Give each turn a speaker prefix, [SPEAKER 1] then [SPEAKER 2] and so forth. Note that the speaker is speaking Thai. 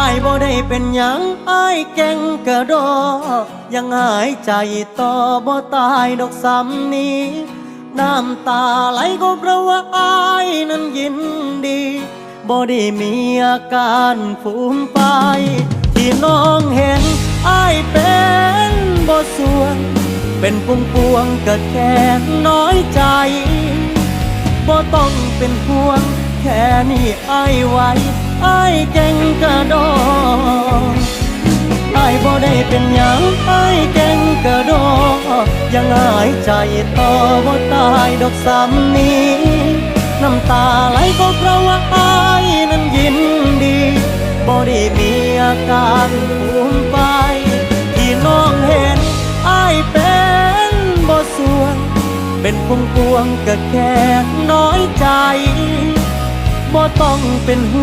[SPEAKER 1] อายบ่ได้เป็นหยังอายเก่งกระดอ ยังหายใจต่อบ่ตายดอกซ้ำนี้ น้ำตาไหลก็เพราะว่าอายนั้นยินดีบ่ได้มีอาการฟูมไปที่น้องเห็นอายเป็นบ่ส่วน เป็นพวงพวงๆก็แค่น้อยใจบ่ต้องเป็นห่วงแค่นี้อายไหว อายเก่งกระดออายบ่ได้เป็นหยังอายเก่งกระดอยังหายใจต่อบ่ตายดอกซ้ำนี้น้ำตาไหลก็เพราะว่าอายนั้นยินดีบ่ได้มีอาการภูมิไปที่น้องเห็นอายเป็นบ่ส่วนเป็นพวงพวงๆก็แค่น้อยใจบ่ต้องเป็นห่วง